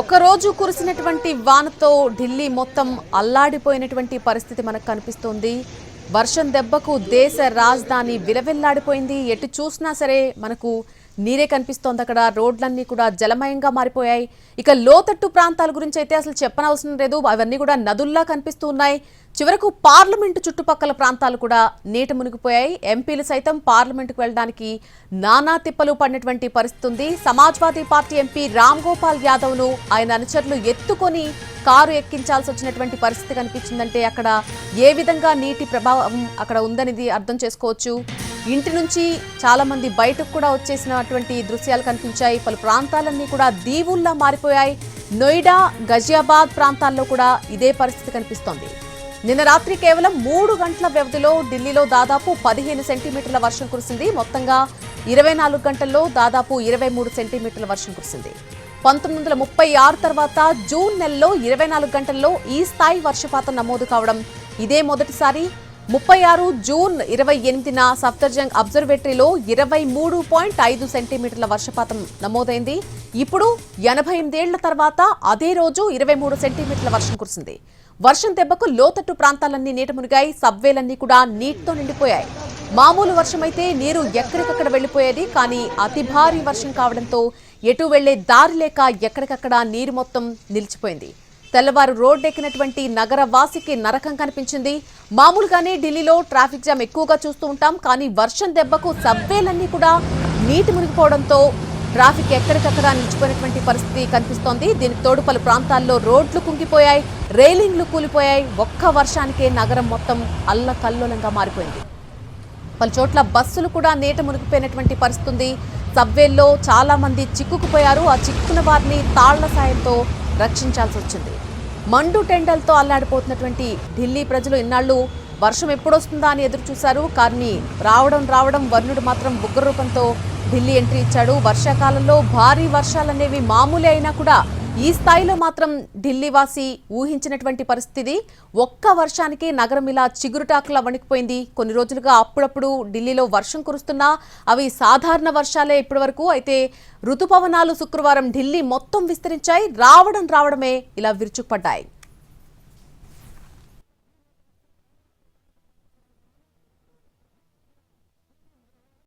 ఒకరోజు కురిసినటువంటి వానతో ఢిల్లీ మొత్తం అల్లాడిపోయినటువంటి పరిస్థితి మనకు కనిపిస్తోంది. వర్షం దెబ్బకు దేశ రాజధాని విలవిల్లాడిపోయింది. ఎటు చూసినా సరే మనకు నీరే కనిపిస్తోంది అక్కడ. రోడ్లన్నీ కూడా జలమయంగా మారిపోయాయి. ఇక లోతట్టు ప్రాంతాల గురించి అయితే అసలు చెప్పనవసరం లేదు. అవన్నీ కూడా నదుల్లా కనిపిస్తూ ఉన్నాయి. చివరకు పార్లమెంటు చుట్టుపక్కల ప్రాంతాలు కూడా నీట మునిగిపోయాయి. ఎంపీలు సైతం పార్లమెంటుకు వెళ్ళడానికి నానా తిప్పలు పడినటువంటి పరిస్థితి ఉంది. సమాజ్వాదీ పార్టీ ఎంపీ రామ్ గోపాల్ యాదవ్ను ఆయన అనుచరులు ఎత్తుకొని కారు ఎక్కించాల్సి వచ్చినటువంటి పరిస్థితి కనిపించిందంటే అక్కడ ఏ విధంగా నీటి ప్రభావం అక్కడ ఉందనేది అర్థం చేసుకోవచ్చు. ఇంటి నుంచి చాలా మంది బయటకు కూడా వచ్చేసినటువంటి దృశ్యాలు కనిపించాయి. పలు ప్రాంతాలన్నీ కూడా దీవుల్లా మారిపోయాయి. నోయిడా గజియాబాద్ ప్రాంతాల్లో కూడా ఇదే పరిస్థితి కనిపిస్తోంది. నిన్న రాత్రి కేవలం మూడు గంటల వ్యవధిలో ఢిల్లీలో దాదాపు పదిహేను సెంటీమీటర్ల వర్షం కురిసింది. మొత్తంగా ఇరవై నాలుగు గంటల్లో దాదాపు ఇరవై మూడు సెంటీమీటర్ల వర్షం కురిసింది. పంతొమ్మిది వందల ముప్పై ఆరు తర్వాత జూన్ నెలలో ఇరవై నాలుగు గంటల్లో ఈ స్థాయి వర్షపాతం నమోదు కావడం ఇదే మొదటిసారి. ముప్పై ఆరు జూన్ ఇరవై ఎనిమిదిన సఫ్దర్జంగ్ అబ్జర్వేటరీలో ఇరవై మూడు పాయింట్ ఐదు సెంటీమీటర్ల వర్షపాతం నమోదైంది. ఇప్పుడు ఎనభై ఎనిమిదేళ్ళ తర్వాత అదే రోజు ఇరవై మూడు సెంటీమీటర్ల వర్షం కురిసింది. వర్షం దెబ్బకు లోతట్టు ప్రాంతాలన్నీ నీట మునిగాయి సబ్వేలన్నీ కూడా నీటితో నిండిపోయాయి. మామూలు వర్షమైతే నీరు ఎక్కడికక్కడ వెళ్ళిపోయేది కానీ అతి భారీ వర్షం కావడంతో ఎటు వెళ్ళే దారి లేక ఎక్కడికక్కడ నీరు మొత్తం నిలిచిపోయింది. తెల్లవారు రోడ్డెక్కినటువంటి నగర వాసికి నరకం కనిపించింది. మామూలుగానే ఢిల్లీలో ట్రాఫిక్ జామ్ ఎక్కువగా చూస్తూ ఉంటాం. కానీ వర్షం దెబ్బకు సబ్వేలన్నీ కూడా నీటి మునిగిపోవడంతో ట్రాఫిక్ ఎక్కడికక్కడ నిలిచిపోయినటువంటి పరిస్థితి కనిపిస్తోంది. దీనికి తోడు పలు ప్రాంతాల్లో రోడ్లు కుంగిపోయాయి. రైలింగ్లు కూలిపోయాయి. ఒక్క వర్షానికే నగరం మొత్తం అల్లకల్లోలంగా మారిపోయింది. పలు చోట్ల బస్సులు కూడా నీట మునిగిపోయినటువంటి పరిస్థితి ఉంది. సబ్వేల్లో చాలామంది చిక్కుకుపోయారు. ఆ చిక్కుకున్న వారిని తాళ్ళ సాయంతో రక్షించాల్సి వచ్చింది. మండు టెండల్తో అల్లాడిపోతున్నటువంటి ఢిల్లీ ప్రజలు ఇన్నాళ్ళు వర్షం ఎప్పుడొస్తుందా అని ఎదురు చూశారు కానీ రావడం రావడం వర్ణుడు మాత్రం ఉగ్ర రూపంతో ఢిల్లీ ఎంట్రీ ఇచ్చాడు. వర్షాకాలంలో భారీ వర్షాలనేవి మామూలే అయినా కూడా ఈ స్థాయిలో మాత్రం ఢిల్లీ వాసి ఊహించినటువంటి పరిస్థితి. ఒక్క వర్షానికి నగరం ఇలా చిగురుటాకులా వణికిపోయింది. కొన్ని రోజులుగా అప్పుడప్పుడు ఢిల్లీలో వర్షం కురుస్తున్నా అవి సాధారణ వర్షాలే ఇప్పటి వరకు అయితే ఋతుపవనాలు శుక్రవారం ఢిల్లీ మొత్తం విస్తరించాయి. రావడం రావడమే ఇలా విరుచుకుపడ్డాయి.